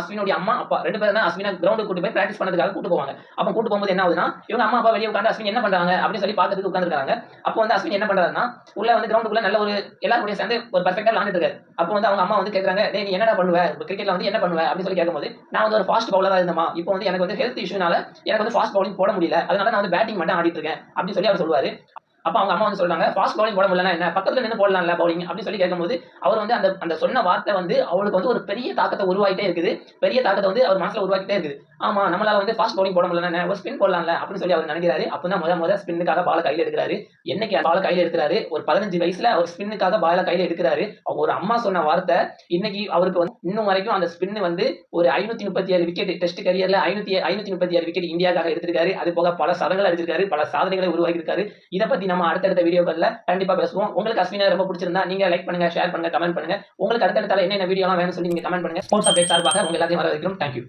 அஸ்வினுடைய அம்மா அப்பா ரெண்டு பேரும் தான் அஸ்வினா கிரவுண்டுக்கு கூட்டு போய் பிராக்டிஸ் பண்ணதுக்காக கூட்டு போவாங்க. அப்போ கூட்டு போகும்போது என்ன ஆகுதுன்னா இவங்க அம்மா அப்பா வெளியே உட்காந்து அஸ்வின் என்ன பண்றாங்க அப்படின்னு சொல்லி பார்க்கறதுக்கு உட்காந்துருக்காங்க அப்போ வந்து அஸ்வின் என்ன பண்றாருன்னா உள்ள வந்து கிரவுண்டுக்குள்ள நல்ல ஒரு எல்லாருடைய சேர்ந்து ஒரு பர்ஃபெக்டா விளாண்டுட்டு இருக்காரு. அப்போ வந்து அவங்க அம்மா வந்து கேட்கறாங்க நீ என்னடா பண்ணுவ? கிரிக்கெட்ல வந்து என்ன பண்ணுவ? அப்படின்னு சொல்லி கேட்கும்போது நான் வந்து ஒரு ஃபாஸ்ட் பவுலரா இருந்தமா இப்போ வந்து எனக்கு வந்து ஹெல்த் இஷ்யூனால எனக்கு வந்து ஃபாஸ்ட் பவுலிங் போட முடியல. அதனால நான் வந்து பேட்டிங் மட்டும் ஆடிட்டு இருக்கேன். அப்படின்னு சொல்லி அவர் சொல்லுவாரு. அப்ப அவங்க அம்மா வந்து சொல்றாங்க ஃபாஸ்ட் பவுலிங் போட முடியலன்னா என்ன? பக்கத்துல நின்று போடலாம்ல பவுலிங் அப்படின்னு சொல்லி கேட்கும்போது அவர் வந்து அந்த அந்த சொன்ன வார்த்தை வந்து அவளுக்கு வந்து ஒரு பெரிய தாக்கத்தை உருவாகிட்டே இருக்குது. பெரிய தாக்கத்தை வந்து அவர் மனசுல உருவாக்கிட்டே இருக்குது. ஆமா நம்மளால வந்து ஃபாஸ்ட் பவுலிங் போட முடியலன்னா ஒரு ஸ்பின் போடலாம்ல அப்படின்னு சொல்லி அவர் நினைக்கிறாரு. அப்பதான் முத முத ஸ்பின்னுக்காக பால கையில எடுக்கிறாரு. என்னைக்கு பால கையில எடுக்கிறாரு? ஒரு பதினஞ்சு வயசுல அவர் ஸ்பின்னுக்காக பால கையில எடுக்கிறாரு. அவங்க ஒரு அம்மா சொன்ன வார்த்தை. இன்னைக்கு அவருக்கு வந்து இன்னும் வரைக்கும் அந்த ஸ்பின் வந்து ஒரு ஐநூத்தி முப்பத்தி ஏழு விக்கெட் டெஸ்ட் கரியர்ல ஐநூத்தி ஐநூத்தி முப்பத்தி ஏழு விக்கெட் இந்தியாக்காக எடுத்திருக்காரு. அது போக பல சதங்களை அடிச்சிருக்காரு பல சாதனைகளை உருவாக்கி இருக்காரு இதை பத்தி நம்ம அடுத்தடுத்த வீடியோக்களில் கண்டிப்பா பேசுவோம். உங்களுக்கு அஸ்வினா ரொம்ப பிடிச்சிருந்தா நீங்க லைக் பண்ணுங்க ஷேர் பண்ணுங்க கமெண்ட் பண்ணுங்க. உங்களுக்கு அடுத்தடுத்தால என்னென்ன வீடியோலாம் வேணும்னு சொல்லி நீங்க கமெண்ட் பண்ணுங்க. ஸ்போர்ட்ஸ் அப்டேட் சார்பாக உங்க எல்லாத்தையும் வர வைக்கிறோம் தேங்க்யூ